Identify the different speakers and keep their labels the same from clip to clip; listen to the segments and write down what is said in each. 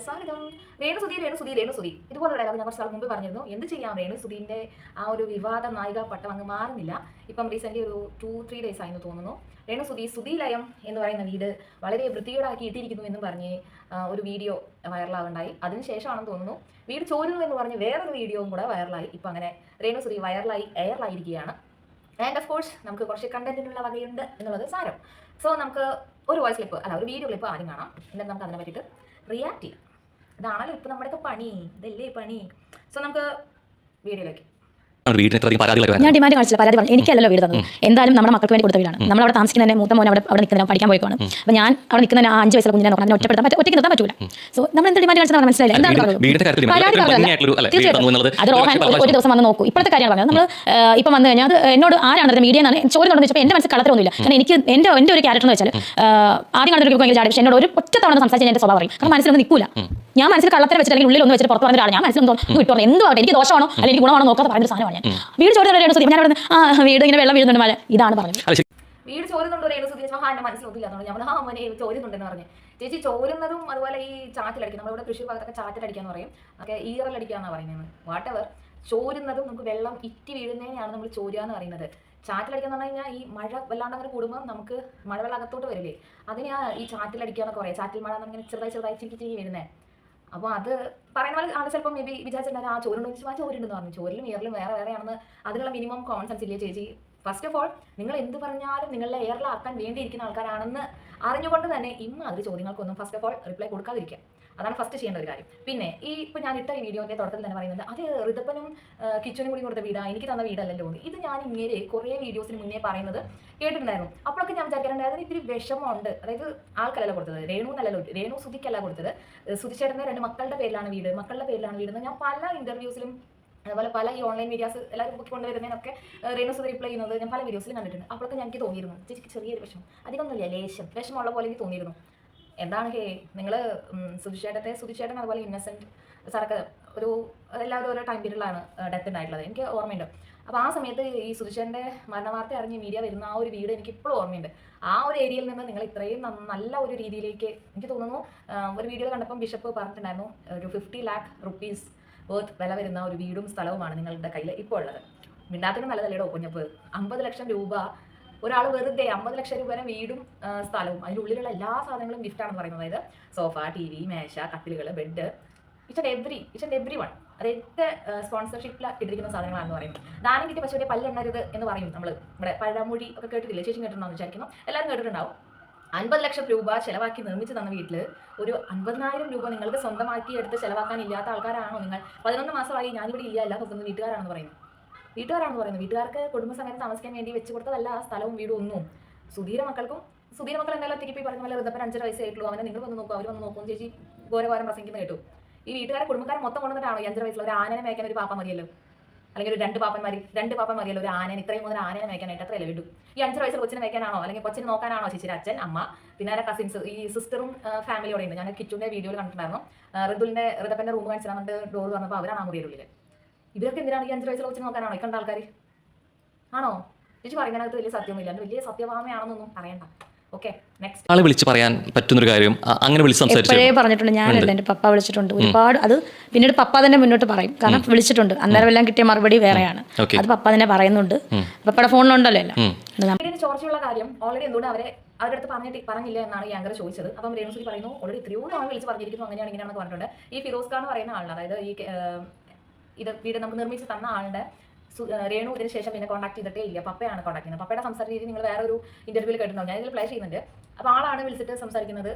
Speaker 1: സുധി രേണു സുധി ഇതുപോലെ ഡയലോഗ് ഞാൻ കുറച്ച് നാൾ മുമ്പ് പറഞ്ഞിരുന്നു. എന്ത് ചെയ്യാം രേണു സുധീന്റെ ആ ഒരു വിവാദ നായിക പട്ടം അങ്ങ് മാറുന്നില്ല. ഇപ്പം റീസെന്റ് ഒരു ടു ത്രീ ഡേയ്സ് ആയിരുന്നു തോന്നുന്നു. രേണു സുധി സുധി ലയം എന്ന് പറയുന്ന വീട് വളരെ വൃത്തികേടാക്കി ഇട്ടിരിക്കുന്നു എന്നും പറഞ്ഞ് ഒരു വീഡിയോ വൈറലാകുണ്ടായി അതിനുശേഷമാണെന്ന് തോന്നുന്നു. വീട് ചോരുന്നു എന്ന് പറഞ്ഞ് വേറൊരു വീഡിയോയും കൂടെ വൈറലായി ഇപ്പം അങ്ങനെ രേണു സുധി വൈറലായി എയറിലായിരിക്കുകയാണ് ആൻഡ് ഓഫ് കോഴ്സ് നമുക്ക് കുറച്ച് കണ്ടന്റിനുള്ള വകയുണ്ട് എന്നുള്ളത് സാരം. സോ നമുക്ക് ഒരു വോയിസ് ക്ലിപ്പ് അല്ല ഒരു വീഡിയോ ക്ലിപ്പ് ആദ്യം കാണാം. എന്നിട്ട് നമുക്ക് അതിനെ പറ്റിയിട്ട് റിയാക്ട് ചെയ്യാം. ഇതാണല്ലോ ഇപ്പം നമ്മുടെയൊക്കെ പണി. ഇതല്ലേ പണി. സോ നമുക്ക് വീഡിയോയിലേക്ക്
Speaker 2: വീടിന് ഇത്രയധികം വരുന്നത്.
Speaker 3: ഞാൻ ഡിമാൻഡ് കാണിച്ചില്ല പരാതി പറഞ്ഞു എനിക്കല്ലല്ലോ വീട് തന്നത്. എന്തായാലും നമ്മുടെ മക്കൾക്ക് വേണ്ടി കൊടുത്ത വീടാണ്. നമ്മൾ അവിടെ താമസിക്കുന്നതിന്റെ മൂത്ത മോൻ അവിടെ അവിടെ നിൽക്കുന്ന പഠിക്കാൻ പോയിക്കാണ്. അപ്പോൾ ഞാൻ അവിടെ നിൽക്കുന്ന ആ അഞ്ച് വയസ്സുള്ള കുഞ്ഞിനെ നോക്കണം. എന്നെ ഒറ്റപ്പെടുത്താൻ പറ്റും ഒറ്റയ്ക്ക് നിർത്താൻ പറ്റൂല. സോ നമ്മൾ എന്ത് ഡിമാൻഡ് കാണിച്ചാൽ മനസ്സിലായില്ല. എന്താണ്
Speaker 2: വീടിന്റെ-
Speaker 3: പറഞ്ഞത്? അത് റോഹാൻ
Speaker 2: ഒരു
Speaker 3: ദിവസം വന്ന് നോക്കൂ. ഇപ്പോഴത്തെ കാര്യം പറഞ്ഞത്. നമ്മൾ ഇപ്പം വന്നു കഴിഞ്ഞാൽ അത് എന്നോട് ആരാണ് മീഡിയ എന്നാണ്. ചോദ്യം വെച്ചപ്പോൾ എന്റെ മനസ്സിൽ കളത്തിലൊന്നുമില്ല കാരണം എനിക്ക് എന്റെ എന്റെ ഒരു ക്യാരക്ടർ എന്ന് വെച്ചാൽ ആദ്യം കണ്ടൊരു ഭയങ്കര ചാടി പക്ഷേ എന്നോട് ഒരു ഒറ്റ തവണ സംസാരിച്ചാൽ എന്റെ സ്വഭാവം പറയും കാരണം മനസ്സിലൊന്നും നിൽക്കൂല. ഞാൻ മനസ്സിൽ കള്ളത്തിൽ വെച്ചിട്ട് അല്ലെങ്കിൽ ഉള്ളിൽ ഒന്ന് വെച്ചിട്ട് പുറത്ത് പറഞ്ഞ ഞാൻ മനസ്സിലൊന്നും തോന്നുന്നു എന്തോ ആവട്ടെ, എനിക്ക് ദോഷമാണോ? അല്ലെങ്കിൽ എനിക്ക് ഗുണമാണോ നോക്കാതെ പറയുന്ന സാധനമാണ് ഞാൻ. വീട് ചോദ്യം ഞാൻ അവിടെ ആ വീട് ഇങ്ങനെ വെള്ളം വീഴുന്നുണ്ട് മല ഇതാണ് പറഞ്ഞത്.
Speaker 1: വീട് ചോരുന്നുണ്ടോ രേണു സുധി ചോദിച്ചാൽ എന്റെ മനസ്സിലൊന്നുമില്ല എന്നുള്ളത് ഞാൻ പറഞ്ഞു, ആ ചോരുന്നുണ്ടെന്ന് പറഞ്ഞു. ചേച്ചി ചോരുന്നതും അതുപോലെ ഈ ചാറ്റിലടിക്കും. നമ്മളിവിടെ കൃഷി ഭാഗത്തൊക്കെ ചാറ്റിലടിക്കാന്ന് പറയും. ഒക്കെ ഈറലടിക്കാന്നാണ് പറയുന്നത്. വാട്ട് എവർ ചോരുന്നതും നമുക്ക് വെള്ളം ഇറ്റി വീഴുന്നതിനെയാണ് നമ്മൾ ചോരുക എന്ന് പറയുന്നത്. ചാറ്റിലടിക്കാന്ന് പറഞ്ഞു കഴിഞ്ഞാൽ ഈ മഴ വല്ലാണ്ട് അങ്ങനെ കൂടുമ്പോൾ നമുക്ക് മഴവെള്ളം അകത്തോട്ട് വരില്ലേ? അതിനെയാ ഈ ചാറ്റിലടിക്കാന്നൊക്കെ പറയാം. ചാറ്റിൽ മഴ എന്നിങ്ങനെ ചെറുതായി ചെറുതായി ചിരിക്കി ചിരി വരുന്നത് അപ്പോൾ അത് പറയുന്ന പോലെ ആൾ ചിലപ്പോൾ മേ ബി വിചാരിച്ചിട്ടുണ്ടാകും ആ ചോറിനോട് ചോദിച്ചു ആ ചോരുണ്ടെന്ന് പറഞ്ഞു. ചോരിലും എയറിലും വേറെ വേറെയാണെന്ന് അതിനുള്ള മിനിമം കോമൺ സെൻസ് ഇല്ലേ ചേച്ചി? ഫസ്റ്റ് ഓഫ് ഓൾ നിങ്ങൾ എന്ത് പറഞ്ഞാലും നിങ്ങളെ എയറിലാക്കാൻ വേണ്ടിയിരിക്കുന്ന ആൾക്കാരാണെന്ന് അറിഞ്ഞുകൊണ്ട് തന്നെ ഇമ്മാതിരി ചോദ്യങ്ങൾക്കൊന്നും ഫസ്റ്റ് ഓഫ് ഓൾ റിപ്ലൈ കൊടുക്കാതിരിക്കുക. അതാണ് ഫസ്റ്റ് ചെയ്യേണ്ട ഒരു കാര്യം. പിന്നെ ഈ ഇപ്പൊ ഞാൻ ഇട്ട ഈ വീഡിയോന്റെ തുടക്കത്തിൽ തന്നെ പറയുന്നത് അത് ഋതപ്പനും കിച്ചനും കൂടി കൊടുത്ത വീടാ എനിക്ക് തന്ന വീടല്ലല്ലോ എന്ന്. ഇത് ഞാൻ ഇങ്ങനെ കുറേ വീഡിയോസിന് മുന്നേ പറയുന്നത് കേട്ടിട്ടുണ്ടായിരുന്നു. അപ്പോഴൊക്കെ ഞാൻ വിചാരിക്കാറുണ്ടായിരുന്നു ഇത്തിരി വിഷമമുണ്ട്. അതായത് ആൾക്കല്ല കൊടുത്തത് രേണു എന്നല്ലോ രേണു സുധിക്കല്ല കൊടുത്തത്. സുധിച്ചേട്ടന്റെ രണ്ട് മക്കളുടെ പേരിലാണ് വീട് മക്കളുടെ പേരിലാണ് വീട് ഞാൻ പല ഇന്റർവ്യൂസിലും അതുപോലെ പല ഈ ഓൺലൈൻ മീഡിയാസ് എല്ലാവരും ബുക്ക് കൊണ്ടുവരുന്നതിനൊക്കെ രേണു സുധി റിപ്ലൈ ചെയ്യുന്നത് ഞാൻ പല വീഡിയോസിലും കണ്ടിട്ടുണ്ട്. അപ്പോഴൊക്കെ എനിക്ക് തോന്നിയിരുന്നു ചെറിയൊരു വിഷമം അധികമൊന്നുമില്ല ലേശം വിഷമമുള്ള പോലെ എനിക്ക് തോന്നിയിരുന്നു. എന്താണ് ഹേ നിങ്ങൾ സുധിച്ചേട്ടത്തെ സുധിച്ചേട്ടൻ അതുപോലെ ഇന്നസെന്റ് സാറൊക്കെ ഒരു എല്ലാവരും ഓരോ ടൈം പീരീഡിലാണ് ഡെത്ത് ഉണ്ടായിട്ടുള്ളത്. എനിക്ക് ഓർമ്മയുണ്ട്. അപ്പോൾ ആ സമയത്ത് ഈ സുധിച്ചേട്ടന്റെ മരണവാർത്ത അറിഞ്ഞ് മീഡിയ വരുന്ന ആ ഒരു വീട് എനിക്ക് ഇപ്പോഴും ഓർമ്മയുണ്ട്. ആ ഒരു ഏരിയയിൽ നിന്ന് നിങ്ങൾ ഇത്രയും നല്ല ഒരു രീതിയിലേക്ക് എനിക്ക് തോന്നുന്നു ഒരു വീഡിയോ കണ്ടപ്പം ബിഷപ്പ് പറഞ്ഞിട്ടുണ്ടായിരുന്നു ഒരു ഫിഫ്റ്റി ലാക്ക് റുപ്പീസ് വേർത്ത് വില വരുന്ന ഒരു വീടും സ്ഥലവുമാണ് നിങ്ങളുടെ കയ്യിൽ ഇപ്പോൾ ഉള്ളത്. മിണ്ടാത്തിനും നല്ലതല്ലേടോ കുഞ്ഞപ്പ് അമ്പത് ലക്ഷം രൂപ ഒരാൾ വെറുതെ അമ്പത് ലക്ഷം രൂപ വീടും സ്ഥലവും അതിനുള്ളിലുള്ള എല്ലാ സാധനങ്ങളും ഗിഫ്റ്റാണെന്ന് പറയുന്നത്. അതായത് സോഫ ടി വി മേശ കട്ടിലുകൾ bed each and every each and every one അതൊക്കെ സ്പോൺസർഷിപ്പിൽ ഇട്ടിരിക്കുന്ന സാധനങ്ങളാണെന്ന് പറയുന്നത്. ദാനം കിട്ടിയ പശുവിന്റെ പല്ലെണ്ണരുത് എന്ന് പറയും നമ്മൾ നമ്മുടെ പഴമൊഴി ഒക്കെ കേട്ടിട്ടില്ല? ചേച്ചി കേട്ടിട്ടുണ്ടോ വിചാരിക്കുന്നു. എല്ലാവരും കേട്ടിട്ടുണ്ടാവും. അൻപത് ലക്ഷം രൂപ ചിലവാക്കി നിർമ്മിച്ച് തന്ന വീട്ടിൽ ഒരു അൻപതിനായിരം രൂപ നിങ്ങൾക്ക് സ്വന്തമാക്കി എടുത്ത് ചിലവാക്കാൻ ഇല്ലാത്ത ആൾക്കാരാണോ നിങ്ങൾ? പതിനൊന്ന് മാസമായി ഞാനിവിടെ ഇല്ല അല്ല നോക്കുന്നത് വീട്ടുകാരാണെന്ന് പറയുന്നത് വീട്ടുകാരാണെന്ന് പറയുന്നത്. വീട്ടുകാർക്ക് കുടുംബസമേതം താമസിക്കാൻ വേണ്ടി വെച്ച് കൊടുത്തതല്ല ആ സ്ഥലവും വീടും ഒന്നും. സുധീര മക്കൾക്കും സുധീര മക്കൾ എന്തായാലും തിരിപ്പി പറഞ്ഞ പോലെ വൃദ്ധപ്പൻ അഞ്ചര വയസ്സായിട്ടുള്ളൂ അവനെ നിങ്ങൾ വന്ന് നോക്കും അവർ വന്ന് നോക്കും ചേച്ചി ഘോരഘോരം പ്രസംഗിക്കുന്ന കേട്ടു. ഈ വീട്ടുകാരെ കുടുംബക്കാരെ മൊത്തം കൊണ്ടുവന്നിട്ടാണോ ഈ അഞ്ചര വയസ്സുള്ള ഒരു ആനനെ മേക്കാൻ ഒരു പാപ്പ മതിയല്ലോ? അല്ലെങ്കിൽ ഒരു രണ്ട് പാപ്പന്മാർ രണ്ട് പാപ്പൻ മതിയല്ലോ ഒരു ആനൻ ഇത്രയും മുതൽ ആനനെ മേക്കാനായിട്ട് അത്രയല്ലേ വിട്ടു? ഈ അഞ്ചര വയസ്സിൽ കൊച്ചിനെ മേക്കാനാണോ അല്ലെങ്കിൽ കൊച്ചിനെ നോക്കാനാണോ ചേച്ചിയുടെ അച്ഛൻ അമ്മ പിന്നെ ആരെ കസിൻസ് ഈ സിസ്റ്ററും ഫാമിലിയോടെ ഉണ്ട്. ഞാൻ കിച്ചുവിന്റെ വീഡിയോയിൽ കണ്ടിട്ടുണ്ടായിരുന്നു. ആ, ഋതുലിന്റെ ഋതപ്പന്റെ റൂം കാണിച്ചിട്ട് ഡോർ വന്നപ്പോൾ അവരാണ് ആ മുറിയുടെ ഇവരൊക്കെ എന്തിനാണ് ഈ അഞ്ചു വയസ്സുള്ള കൊച്ചിനെ നോക്കാനാണോ? ഈ കണ്ട ആൾക്കാർ ആണോ? ചേച്ചി പറയുന്നതിനകത്ത് വലിയ സത്യമൊന്നുമില്ല. അത് വലിയ സത്യഭാമയാണെന്നൊന്നും പറയണ്ട. ഓക്കെ നെക്സ്റ്റ്
Speaker 2: ആളെ വിളിച്ച് പറയാൻ പറ്റുന്നൊരു കാര്യം അങ്ങനെ വിളിച്ച് സംസാരിച്ചു
Speaker 3: പറഞ്ഞിട്ടുണ്ട് ഞാനല്ല എന്റെ പപ്പ വിളിച്ചിട്ടുണ്ട്. ഒരുപാട് അത് പിന്നീട് പപ്പ തന്നെ മുന്നോട്ട് പറയും. കാരണം വിളിച്ചിട്ടുണ്ട്. അന്നേരം എല്ലാം കിട്ടിയ മറുപടി വേറെയാണ്. അത് പപ്പ തന്നെ പറയുന്നുണ്ട്. പപ്പയുടെ ഫോണിലുണ്ടല്ലോ എല്ലാം.
Speaker 1: ചോർച്ചയുള്ള കാര്യം ഓൾറെഡി എന്തുകൊണ്ട് അവരെ അവരുടെ അടുത്ത് പറഞ്ഞിട്ട് പറഞ്ഞില്ല എന്നാണ് ഈ ആങ്കർ ചോദിച്ചത്. അപ്പം രേണുസുരി പറയുന്നു ഓൾറെഡി എത്രയോ തവണ വിളിച്ച് പറഞ്ഞിരിക്കുന്നു അങ്ങനെയാണ് ഇങ്ങനെയാണെന്ന് പറഞ്ഞിട്ടുണ്ട്. ഈ ഫിറോസ് ഖാൻ എന്ന് പറയുന്ന ആളാണ്. അതായത് ഈ ഇത് വീട് നമുക്ക് നിർമ്മിച്ച് തന്ന ആളുടെ രേണു ഇതിന് ശേഷം പിന്നെ കോൺടാക്ട് ചെയ്തിട്ടേ ഇല്ല. പപ്പയാണ് കോൺടാക്ട് ചെയ്യുന്നത്. പപ്പയുടെ സംസാര രീതി നിങ്ങൾ വേറെ ഒരു ഇന്റർവ്യൂവിൽ കേട്ടിട്ടുണ്ടാവും. ഞാൻ ഇതിൽ പ്ലേ ചെയ്യുന്നുണ്ട്. അപ്പോൾ ആളാണ് വിളിച്ചിട്ട് സംസാരിക്കുന്നത്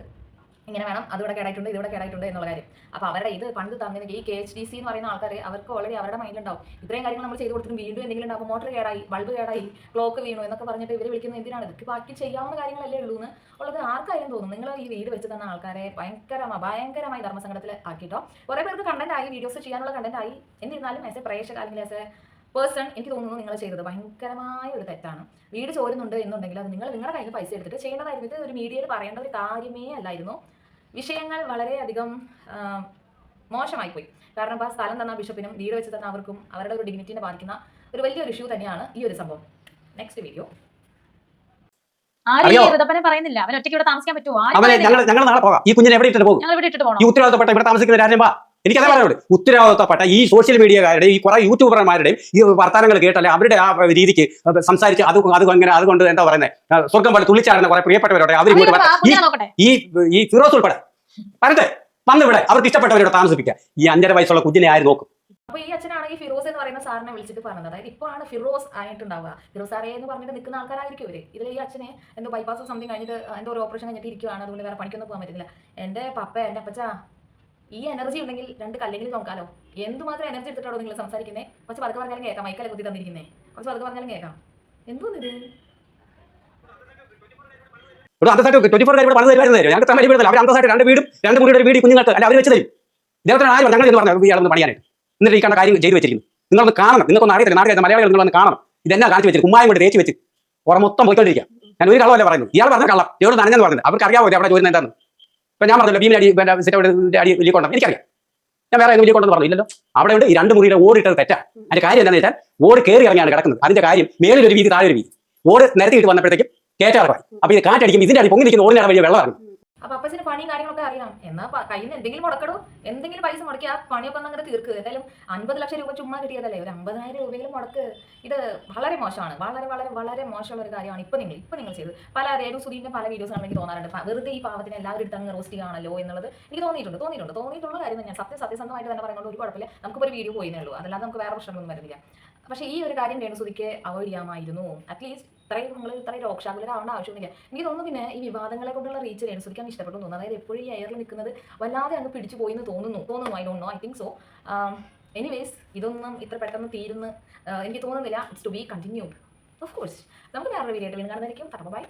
Speaker 1: ഇങ്ങനെ വേണം അതിവിടെ കേടായിട്ടുണ്ട് ഇതിവിടെ കേടായിട്ടുണ്ട് എന്നുള്ള കാര്യം. അപ്പോൾ അവരുടെ ഇത് പണ്ട് തന്നിരുന്നെങ്കിൽ ഈ കെ എച്ച് ഡി സി എന്ന് പറയുന്ന ആൾക്കാർ അവർക്ക് ഓൾറെഡി അവരുടെ മൈൻഡിലുണ്ടാവും ഇത്രയും കാര്യങ്ങൾ നമ്മൾ ചെയ്ത് കൊടുത്തിട്ട് വീണ്ടും എന്തെങ്കിലും ഉണ്ടാവും മോട്ടർ കേടായി ബൾബ് കേടായി ക്ലോക്ക് വീണു എന്നൊക്കെ പറഞ്ഞിട്ട് ഇവർ വിളിക്കുന്നത് എന്തിനാണ്? ഇതൊക്കെ ബാക്കി ചെയ്യാവുന്ന കാര്യങ്ങളല്ലേ ഉള്ളൂ എന്ന് ഉള്ളത് ആർക്കായാലും തോന്നും. നിങ്ങൾ ഈ വീട് വെച്ച് തന്ന ആൾക്കാരെ ഭയങ്കരമായി ഭയങ്കരമായി ധർമ്മസംഗടത്തിൽ ആക്കിയിട്ടോ കുറേ പേർക്ക് കണ്ടന്റ് ആയി വീഡിയോസ് ചെയ്യാനുള്ള കണ്ടന്റ് ആയി. എന്നിരുന്നാലും ആസ് എ പ്രേക്ഷക അല്ലെങ്കിൽ ആസ് എ പേഴ്സൺ എനിക്ക് തോന്നുന്നു നിങ്ങൾ ചെയ്തത് ഭയങ്കരമായ ഒരു തെറ്റാണ്. വീട് ചോരുന്നുണ്ട് എന്നുണ്ടെങ്കിൽ അത് നിങ്ങൾ നിങ്ങളുടെ കയ്യിൽ പൈസ എടുത്തിട്ട് ചെയ്യേണ്ടതായിരുന്നു. ഇത് ഒരു മീഡിയയിൽ പറയേണ്ട ഒരു കാര്യമേ അല്ലായിരുന്നു. വിഷയങ്ങൾ വളരെയധികം മോശമായി പോയി കാരണം ഇപ്പോൾ സ്ഥലം തന്ന ബിഷപ്പിനും വീട് വെച്ച് തന്ന അവർക്കും അവരുടെ ഒരു ഡിഗ്നിറ്റിനെ ബാധിക്കുന്ന ഒരു വലിയൊരു ഇഷ്യൂ തന്നെയാണ് ഈ ഒരു സംഭവം. നെക്സ്റ്റ് വീഡിയോ
Speaker 3: പറയുന്നില്ല. അവൻ ഒറ്റയ്ക്ക് ഇവിടെ താമസിക്കാൻ പറ്റുമോ? ആരും
Speaker 4: അവനെ
Speaker 3: പറയുന്നില്ല.
Speaker 4: ഞങ്ങൾ ഞങ്ങൾ നാളെ പോകാം. ഈ കുഞ്ഞിനെ എവിടെ ഇട്ടിട്ട് പോകും?
Speaker 3: ഞങ്ങൾ ഇവിടെ ഇട്ടിട്ട് പോകണം.
Speaker 4: ഈ ഉത്തരവാദിത്തപ്പെട്ട ഇവിടെ താമസിക്കുന്ന രാജ്യം എനിക്കതേ പറയുള്ളൂ ഉത്തരവാദിത്തപ്പെട്ട ഈ സോഷ്യൽ മീഡിയക്കാരുടെയും ഈ കുറെ യൂട്യൂബർമാരുടെയും ഈ വർത്തമാനങ്ങൾ കേട്ടല്ലേ അവരുടെ ആ രീതിക്ക് സംസാരിച്ച് അത് അത് അങ്ങനെ അതുകൊണ്ട് എന്താ പറയുന്നത് സ്വർഗം പോലെ തുള്ളിച്ചാടുന്ന കുറെ പ്രിയപ്പെട്ടവരോടെ അവർ ഇങ്ങോട്ട് ഈ ഈ ഫിറോസ് ഉൾപ്പെടെ. വരട്ടെ. വന്ന് ഇവിടെ. അവർക്ക് ഇഷ്ടപ്പെട്ടവരോട് താമസിപ്പിക്കുക ഈ അഞ്ചര വയസ്സുള്ള കുഞ്ഞിനെ ആര് നോക്കും?
Speaker 1: അപ്പൊ ഈ അച്ഛനാണെങ്കിൽ ഫിറോസ് എന്ന് പറയുന്ന സാറിനെ വിളിച്ചിട്ട് പറഞ്ഞത്. അതായത് ഇപ്പോഴാണ് ഫിറോസ് ആയിട്ടുണ്ടാവുക. ഫിറോസ് സാറേ എന്ന് പറഞ്ഞിട്ട് നിൽക്കുന്ന ആൾക്കാരായിരിക്കും ഇവർ. ഇതിൽ ഈ അച്ഛനെ എന്തോ ബൈപ്പാസ് സംതിങ് കഴിഞ്ഞിട്ട് എന്തോ ഒരു ഓപ്പറേഷൻ കഴിഞ്ഞിട്ട് ഇരിക്കുകയാണ് അതുകൊണ്ട് വേറെ പണിക്കൊന്നും പോകാൻ പറ്റില്ല എന്റെ പപ്പ എന്റെ അപ്പച്ച ഈ എനർജി ഉണ്ടെങ്കിൽ രണ്ട് കല്ലെങ്കിലും നോക്കാലോ. എന്തുമാത്രം എനർജി എടുത്തിട്ടാണോ നിങ്ങൾ സംസാരിക്കുന്നത് കുറച്ച് പതുക്കെ പറഞ്ഞാലും കേൾക്കാം. മൈക്കല്ലേ കുത്തി തന്നിരിക്കുന്നത് കുറച്ച് പതുക്കെ പറഞ്ഞാലും കേൾക്കാം. എന്തോന്നിത്?
Speaker 4: ഒരു അന്തസ്സായിട്ട് ട്വന്റി ഫോർ കാര്യം പണിത് തരുമായിരുന്നു ഞങ്ങൾക്ക് തമ്മിൽ വീടില്ല അവർ അന്തസ്സായിട്ട് രണ്ട് വീടും രണ്ട് മുറിയുടെ വീട് കുഞ്ഞുങ്ങൾക്ക് അല്ല അവർ വെച്ച് തരും. ഇദ്ദേഹത്തിന് ആരും ഞങ്ങൾ എന്ന് പറഞ്ഞു ഇയാളൊന്ന് പണിയാനായിട്ട്. എന്നിട്ട് ഈ കണ്ട കാര്യം ചെയ്തു വെച്ചിരിക്കുന്നു. നിങ്ങളൊന്ന് കാണണം. നിങ്ങൾക്കൊന്ന് അറിയത്തില്ല. നാട്ടിൽ മലയാളികൾ നിങ്ങളൊന്ന് കാണണം. ഇതെന്നാ കാണിച്ചു വെച്ചിട്ട് കുമ്മായം കൊണ്ട് തേച്ച് വെച്ച്. പുറം മൊത്തം പോയിക്കൊണ്ടിരിക്കുക. ഞാൻ ഒരു കള്ളമല്ല പറയുന്നത്. ഇയാൾ പറഞ്ഞ കള്ളം. ഇവരോട് നനഞ്ഞെന്ന് പറഞ്ഞത്? അവർക്ക് അറിയാമോ അവിടെ ജോലി എന്താണെന്ന്? ഇപ്പൊ ഞാൻ പറഞ്ഞല്ലോ ഭീമിന് അടി സിറ്റ് അടി വലിയ കൊണ്ടാണ് എനിക്കറിയാം. ഞാൻ വേറെ വലിയ കൊണ്ടെന്ന് പറഞ്ഞില്ലല്ലോ അവിടെ ഉണ്ട് ഈ രണ്ട് മുറിയുടെ ഓടിട്ടത് തെറ്റാ. അതിന്റെ കാര്യം എന്താണെന്ന് വെച്ചാൽ ഓട് കയറി ഇറങ്ങിയാണ് കിടക്കുന്നത്. അതിന്റെ കാര്യം മേളിൽ ഒരു വീതി താഴെ ഒരു വീതി. ഓട് നിരത്തിയിട്ട് വന്നപ്പോഴത്തേക്കും കയറ്റാറപ്പായി അപ്പൊ ഇത് കാറ്റടിക്കും ഇതിന്റെ അടി പൊങ്ങി നിൽക്കുന്ന ഓടിനാണ് വലിയ വെള്ളം ഇറങ്ങും
Speaker 1: അപ്പൊ അപ്പച്ചന് പണിയും കാര്യങ്ങളൊക്കെ അറിയാം എന്നാ കയ്യിൽ നിന്ന് എന്തെങ്കിലും മുടക്കടോ. എന്തെങ്കിലും പൈസ മുടക്കി ആ പണിയൊക്കെ അങ്ങനെ തീർക്ക്. എന്തായാലും അൻപത് ലക്ഷം രൂപ ചുമ്മാ കിട്ടിയതല്ലേ? ഒരു അമ്പതിനായിരം രൂപയെങ്കിലും മുടക്ക്. ഇത് വളരെ മോശമാണ്. വളരെ വളരെ വളരെ മോശമുള്ള ഒരു കാര്യമാണ് ഇപ്പൊ നിങ്ങൾ ഇപ്പൊ നിങ്ങൾ ചെയ്തത്. പല രേണു സുധീന്റെ പല വീഡിയോസ് എനിക്ക് തോന്നാറുണ്ട്. വെറുതെ ഈ പാവത്തിന് എല്ലാവരും എടുത്ത് അങ്ങ് റോസ്റ്റ് ചെയ്യാണല്ലോ എന്നുള്ളത് എനിക്ക് തോന്നിയിട്ടുണ്ട്. തോന്നിയിട്ടുണ്ട്. തോന്നിയിട്ടുള്ള കാര്യം ഞാൻ സത്യം സത്യസന്ധമായിട്ട് തന്നെ പറയുന്നത് ഒരു കുഴപ്പമില്ല. നമുക്കിപ്പോൾ ഒരു വീഡിയോ പോയിന്നേ ഉള്ളൂ. അതല്ലാതെ നമുക്ക് വേറെ പ്രശ്നങ്ങളൊന്നും വരുന്നില്ല. പക്ഷേ ഈ ഒരു കാര്യം രേണുസുതിക്ക് അവോയ്ഡ് ചെയ്യാമായിരുന്നു. അറ്റ്ലീസ്റ്റ് ഇത്രയും നിങ്ങൾ ഇത്രയും രോക്ഷാകുലരാവേണ്ട ആവശ്യമൊന്നുമില്ല. എനിക്ക് തോന്നുന്നു പിന്നെ ഈ വിവാദങ്ങളെ കൊണ്ടുള്ള റീച്ച് അനുസരിക്കാൻ ഇഷ്ടപ്പെട്ടു തോന്നുന്നു. അതായത് എപ്പോഴും ഈ എയറിൽ നിൽക്കുന്നത് വല്ലാതെ അങ്ങ് പിടിച്ചു പോയി എന്ന് തോന്നുന്നു തോന്നുന്നു I don't know I think so anyways ഇതൊന്നും ഇത്ര പെട്ടെന്ന് തീരുന്ന് എനിക്ക് തോന്നുന്നില്ല. It's to be continued of course നമുക്ക് വേറൊരു വീഡിയോ കാണുന്നതായിരിക്കും. ബൈ